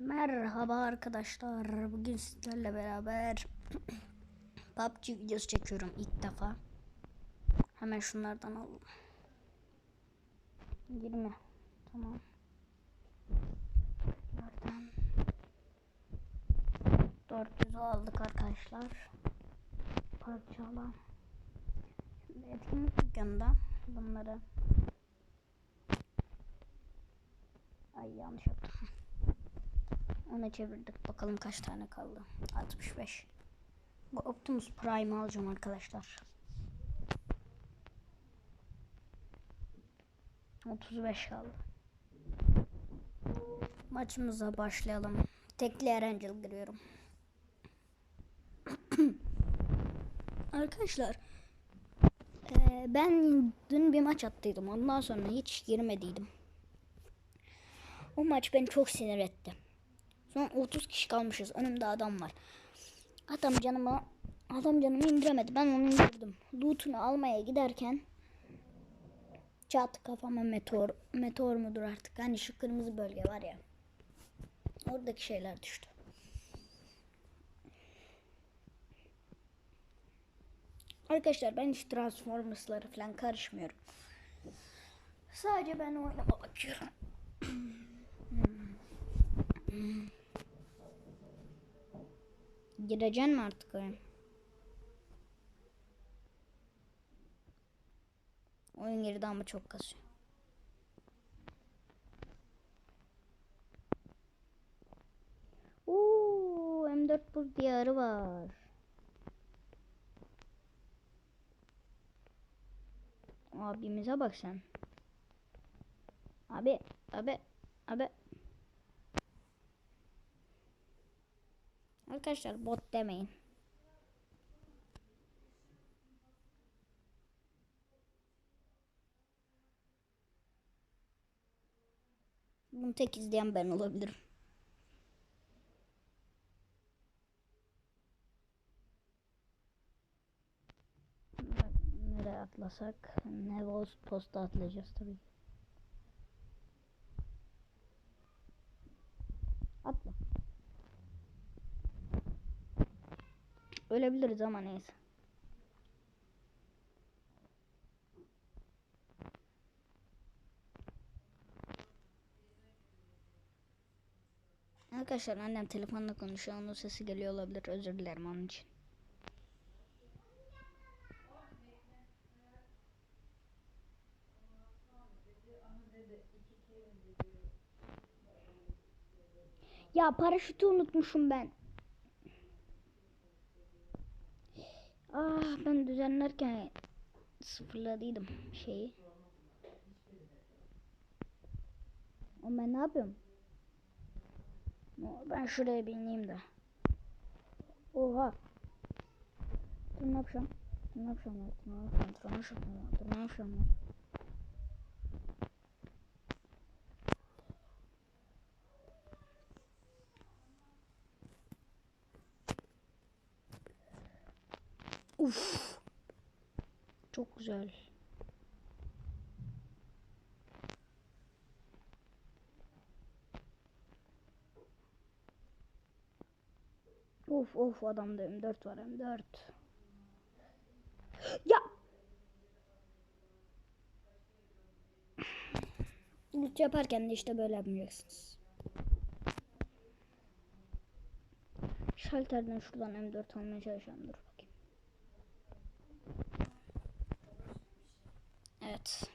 Merhaba arkadaşlar. Bugün sizlerle beraber PUBG videosu çekiyorum ilk defa. Hemen şunlardan alalım. 20. Tamam. Nereden? 400 aldık arkadaşlar. Parçalan. Şimdi etkinlik dükkanında bunları Ay yanlış yaptım. Onu çevirdik. Bakalım kaç tane kaldı. 65. Bu Optimus Prime alacağım arkadaşlar. 35 kaldı. Maçımıza başlayalım. Tekli Erangel giriyorum. arkadaşlar eee, ben dün bir maç attıydım. Ondan sonra hiç girmediydim. O maç beni çok sinir etti. Son 30 kişi kalmışız. Önümde adam var. Adam canımı adam canımı indiremedi. Ben onu indirdim. Loot'unu almaya giderken çat kafama meteor meteor mudur artık? Hani şu kırmızı bölge var ya. Oradaki şeyler düştü. Arkadaşlar ben hiç Transformers'ları falan karışmıyorum. Sadece ben oynama bakıyorum. Gireceksin mi artık oyun? Oyun geride ama çok kasıyor. Oo, M4 buz diyarı var. Abimize bak sen. Abi, abi, abi. Arkadaşlar bot demeyin. Bunu tek izleyen ben olabilirim. Nereye atlasak? Nevos posta atlayacağız tabii. Atla. Ölebiliriz ama neyse. Arkadaşlar annem telefonla konuşuyor. Onun sesi geliyor olabilir. Özür dilerim onun için. Ya paraşütü unutmuşum ben. Ah ben düzenlerken sıfırladıydım şeyi. Ama ben ne yapıyorum? Ben şuraya bineyim de. Oha. Dur ne yapacağım? Ne yapacağım? Ne yapacağım? Ne yapacağım? Dur ne yapacağım? Uf. Çok güzel. Of of adamda M4 var M4. Ya. Loot yaparken de işte böyle yapmayacaksınız. Şalterden şuradan M4 almaya çalışacağım bakayım. Evet.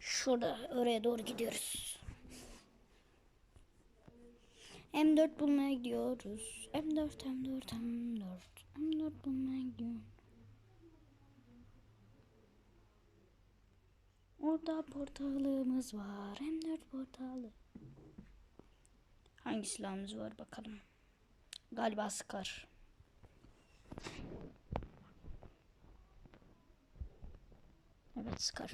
Şurada oraya doğru gidiyoruz. M4 bulmaya gidiyoruz. M4 M4 M4 M4 bulmaya gidiyorum. Orada portalımız var. M4 portalı. Hangi silahımız var bakalım. Galiba Scar. Evet Scar.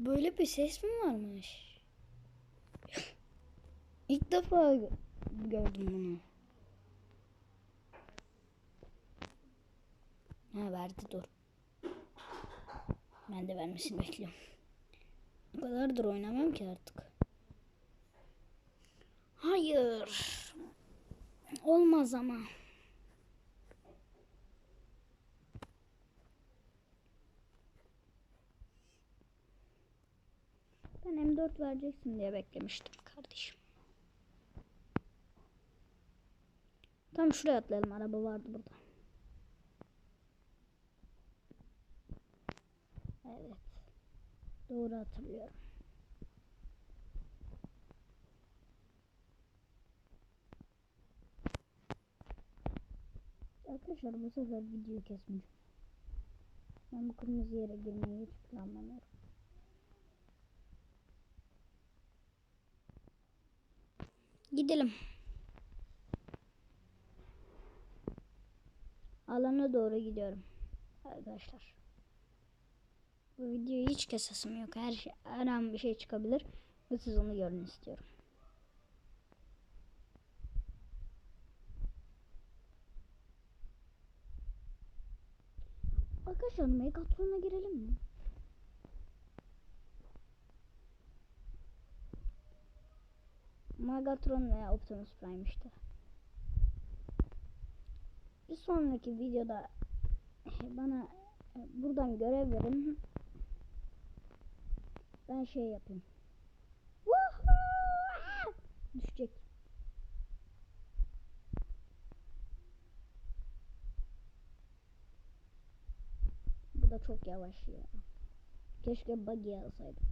Böyle bir ses mi varmış? İlk defa gö- gördüm bunu. Ha verdi dur. Ben de vermesini bekliyorum. O kadardır oynamam ki artık. Hayır. Olmaz ama. Ben M4 vereceksin diye beklemiştim kardeşim. Tam şuraya atlayalım. Araba vardı burada. Evet. Doğru hatırlıyorum. Arkadaşlar bu sefer videoyu kesmeyeceğim. Ben bu kırmızı yere girmeyi hiç planlamıyorum. Gidelim. Alana doğru gidiyorum. Arkadaşlar. Bu videoyu hiç kesesim yok. Her şey, an bir şey çıkabilir. Ve siz onu görün istiyorum. Arkadaşlar Megatron'a girelim mi? Megatron veya Optimus Prime işte. Bir sonraki videoda bana e, buradan görev verin. Ben şey yapayım. Düşecek. Bu da çok yavaş ya. Keşke buggy alsaydım.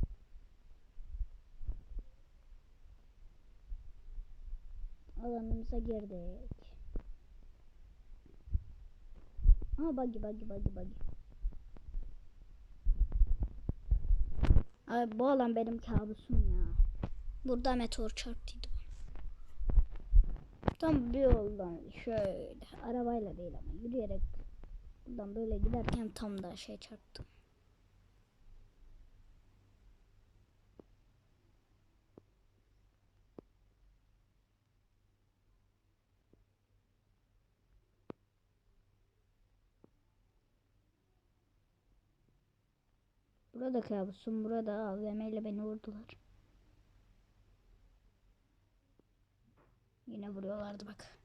Alanımıza girdik. Aha buggy buggy buggy buggy. Abi bu alan benim kabusum ya. Burada meteor çarptıydı. Tam bir yoldan şöyle arabayla değil ama yürüyerek buradan böyle giderken tam da şey çarptım. Burada kabusum. Burada AVM ile beni vurdular. Yine vuruyorlardı bak.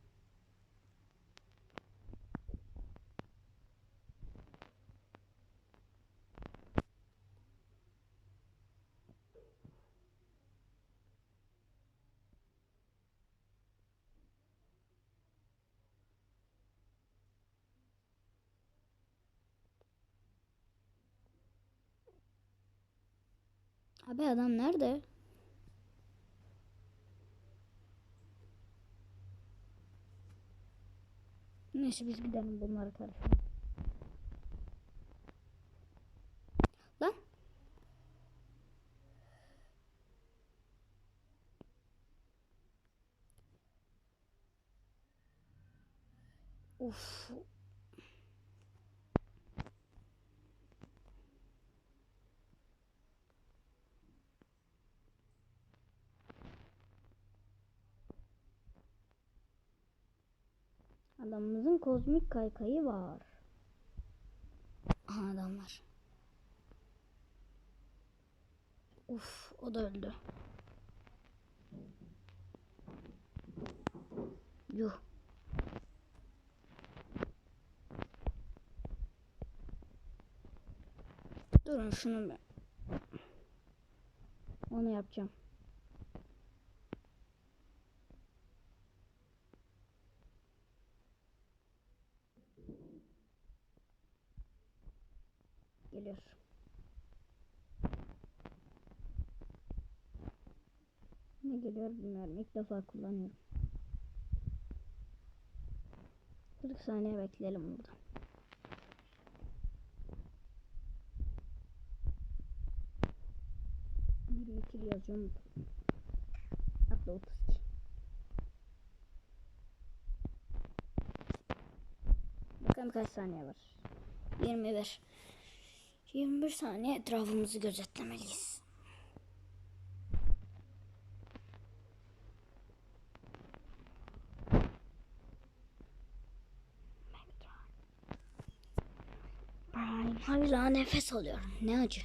Abi adam nerede? Neyse biz gidelim bunları karıştıralım. Lan. Uf. Adamımızın kozmik kaykayı var. Aha adam var. Uf o da öldü. Yuh. Durun şunu ben. Onu yapacağım. Geliyor. Ne geliyor bilmiyorum. İlk defa kullanıyorum. 40 saniye bekleyelim burada. Yirmi iki yazıyorum. Hatta 32. Bakalım kaç saniye var. 21. 21 saniye etrafımızı gözetlemeliyiz. Hala nefes alıyorum. Ne acı.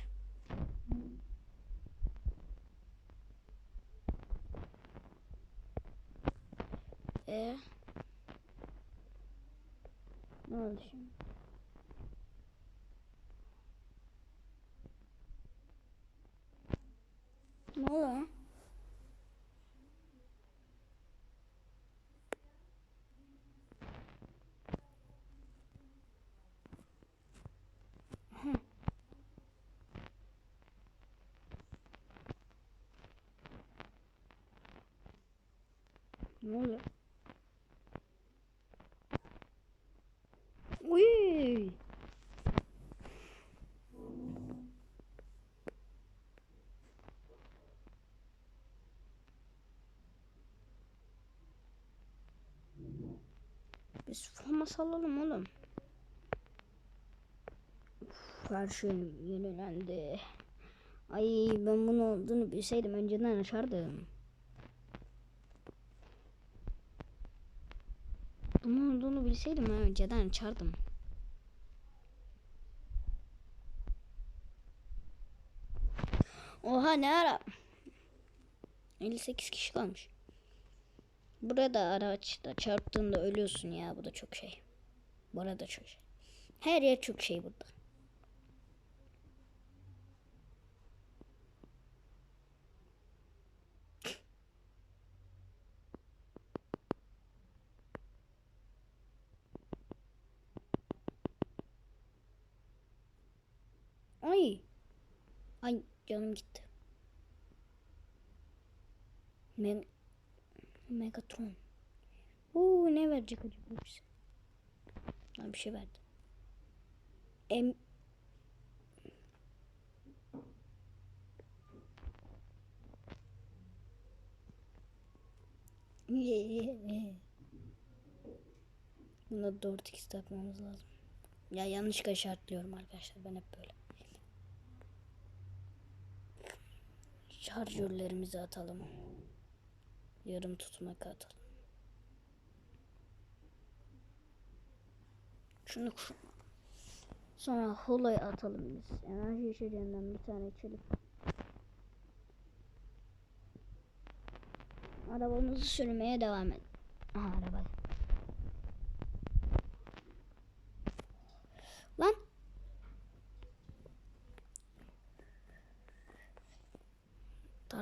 E ne oldu şimdi? Ne oluyor? Hı. Ne oluyor? Uy! Biz forma salalım oğlum. Uf, her şey yenilendi. Ay ben bunu olduğunu bilseydim önceden açardım. Bunun olduğunu bilseydim önceden açardım. Oha ne ara? 58 kişi kalmış. Burada araçta çarptığında ölüyorsun ya bu da çok şey. Burada çok şey. Her yer çok şey burada. Ay. Ay canım gitti. Meg Megatron. Oo ne verecek acaba bize? Ha, bir şey verdi. Em Buna 4x takmamız lazım. Ya yanlışlıkla işaretliyorum arkadaşlar ben hep böyle. Şarjörlerimizi atalım. Yarım tutmak atalım. Şunu. Sonra holoya atalım biz. Enerji içeceğinden bir tane içelim. Arabamızı sürmeye devam et. Aha araba. Lan.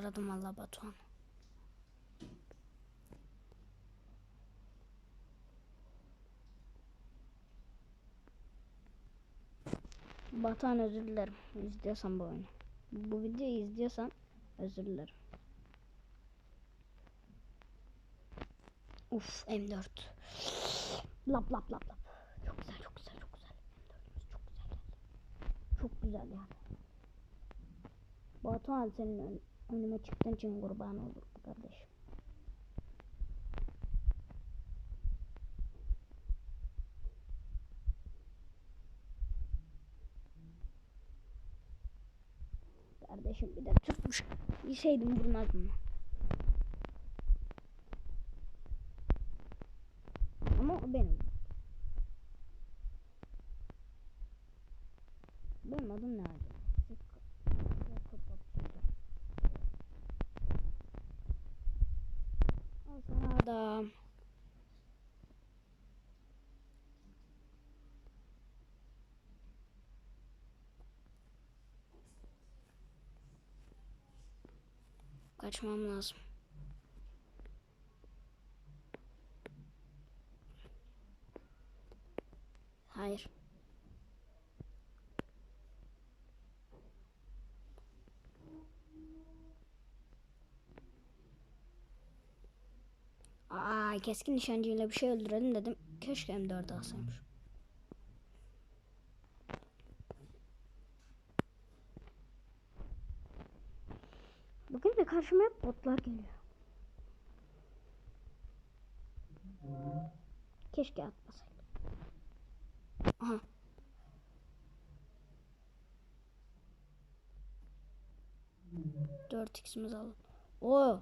Taradım Allah Batuhan. Batuhan özür dilerim. İzliyorsan bu oyunu. Bu videoyu izliyorsan özür dilerim. Uf M4. Lap lap lap lap. Çok güzel çok güzel çok güzel. M4'ümüz çok güzel. Çok güzel yani. Batuhan senin ön, önüme çıktığın için kurban olur kardeşim. Kardeşim bir de tutmuş. Bilseydim vurmazdım. Ama o. Benim adım ne acaba? Al sana adam. Kaçmam lazım. Hayır. Aa, keskin nişancıyla bir şey öldürelim dedim. Keşke M4 alsaymış. Bakın da karşıma hep botlar geliyor. Keşke atmasaydım. Aha. Dört x'imiz alın. Oo.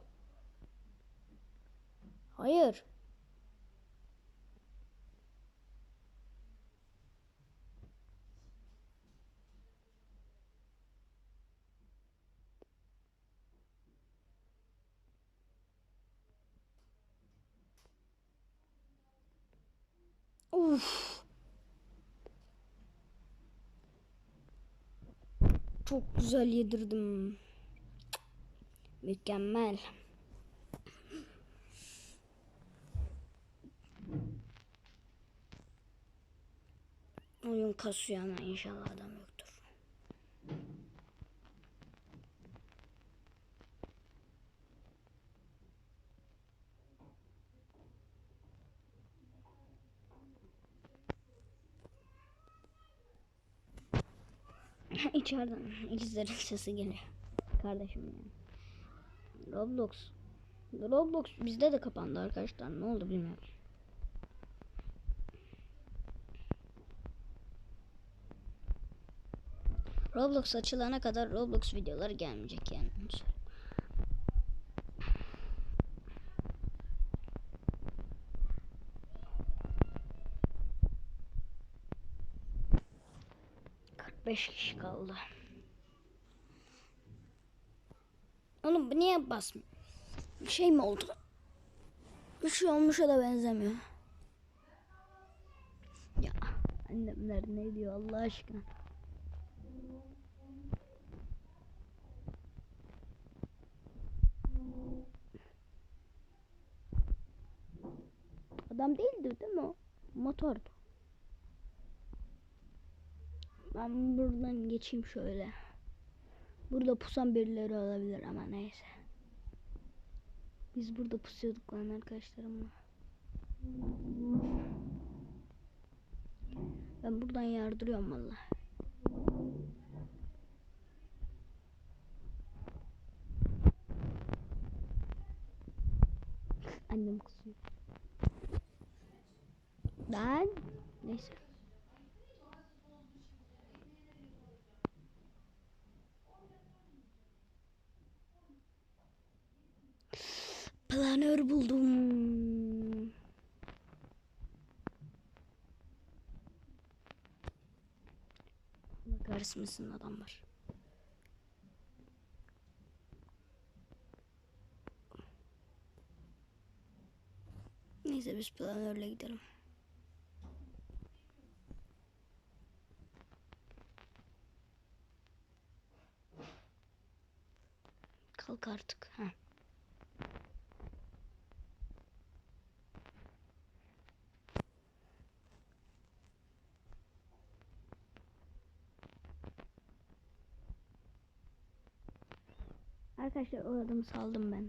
Hayır. Uf. Çok güzel yedirdim. Mükemmel. Oyun kasıyor ama inşallah adam yoktur. İçeriden ikizlerin sesi geliyor. Kardeşim yani. Roblox. Roblox bizde de kapandı arkadaşlar. Ne oldu bilmiyorum. Roblox açılana kadar Roblox videoları gelmeyecek yani. Onu söyleyeyim. Kırk beş kişi kaldı. Oğlum bu niye basmıyor? Bir şey mi oldu? Bir şey olmuşa da benzemiyor. Ya annemler ne diyor Allah aşkına. Adam değildi değil mi o? Motordu. Ben buradan geçeyim şöyle. Burada pusan birileri olabilir ama neyse. Biz burada pusuyorduk lan arkadaşlarımla. Ben buradan yardırıyorum valla. Annem kusuyor. Ben neyse. Bakarsın mısın adam var. Neyse biz planörle gidelim. Kalk artık. Ha. Arkadaşlar o adamı saldım ben.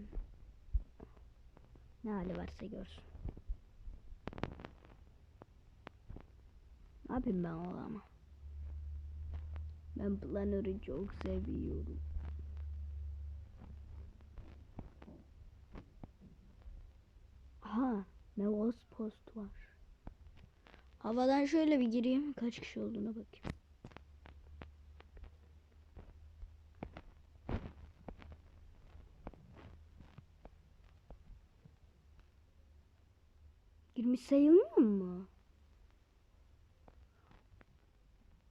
Ne hali varsa görsün. Ne yapayım ben o adama? Ben planörü çok seviyorum. Aha, was post var. Havadan şöyle bir gireyim. Kaç kişi olduğuna bakayım. Girmiş sayılmıyor mu?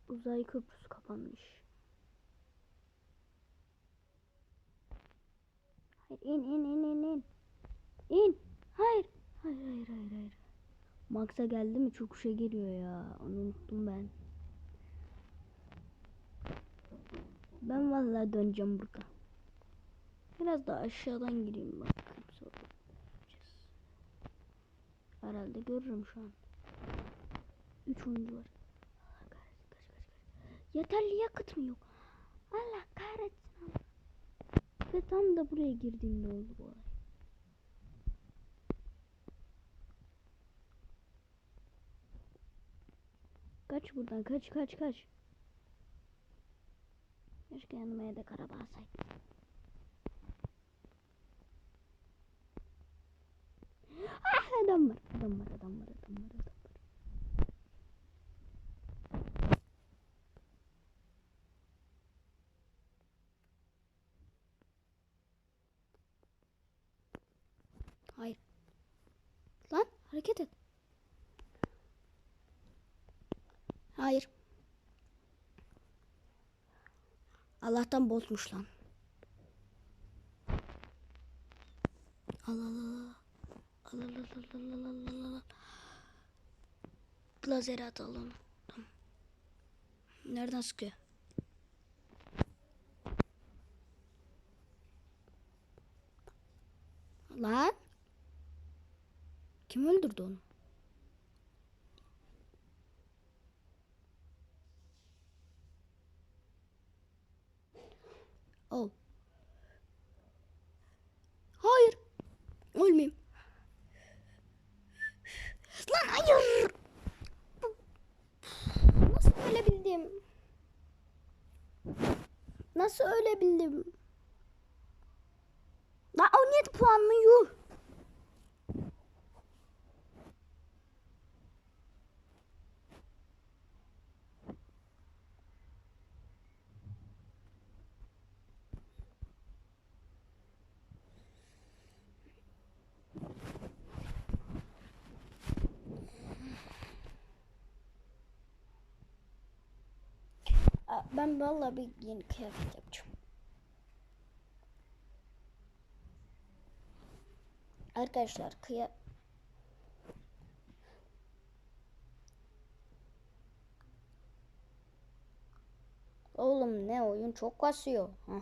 Uzay köprüsü kapanmış. Hayır in in in in in. İn. Hayır. Hayır hayır hayır hayır. Max'a geldi mi çok şey ya. Onu unuttum ben. Ben vallahi döneceğim burada. Biraz daha aşağıdan gireyim bak. Herhalde görürüm şu an. Üç oyuncu var. Allah kahretsin kaç kaç kaç. Yeterli yakıt mı yok? Allah kahretsin. Ve tam da buraya girdiğimde oldu bu olay. Kaç buradan kaç kaç kaç. Keşke yanıma yedek araba alsaydım. Ah adam var. Adam var. Adam var. Adam var. Adam var. Hayır. Lan hareket et. Hayır. Allah'tan bozmuş lan. Lazer at alalım. Nereden sıkıyor? Lan? Kim öldürdü onu? Nasıl ölebildim? Nasıl ölebildim? Lan 17 puanlı yuh. Aa, Ben vallahi bir yeni kıyafet yapacağım. Arkadaşlar kıya Oğlum ne oyun çok kasıyor. Heh.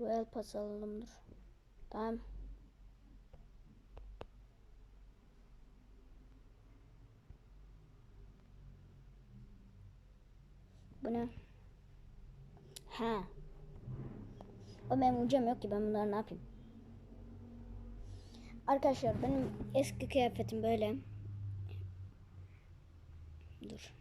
Royal Pass alalım dur. Tamam. Bu ne? Ha. O benim ucum yok ki ben bunları ne yapayım? Arkadaşlar benim eski kıyafetim böyle. Dur.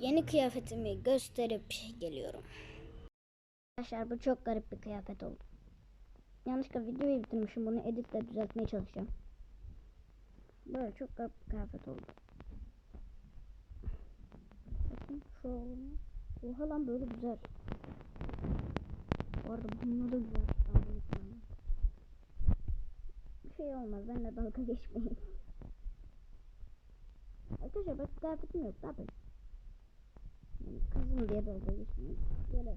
Yeni kıyafetimi gösterip geliyorum. Arkadaşlar bu çok garip bir kıyafet oldu. Yanlışlıkla videoyu bitirmişim. Bunu editle düzeltmeye çalışacağım. Böyle çok garip bir kıyafet oldu. Bakın şu oğlum. Oha lan böyle güzel. Bu arada bununla da güzel. Bir şey olmaz. Benimle dalga geçmeyin. Arkadaşlar bak kıyafetim yok. Ne yapayım? Kızım diye dalga geçmeyin. Böyle.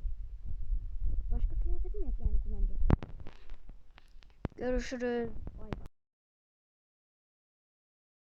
Başka kıyafetim yok yani kullanacak. Görüşürüz. Bay bay.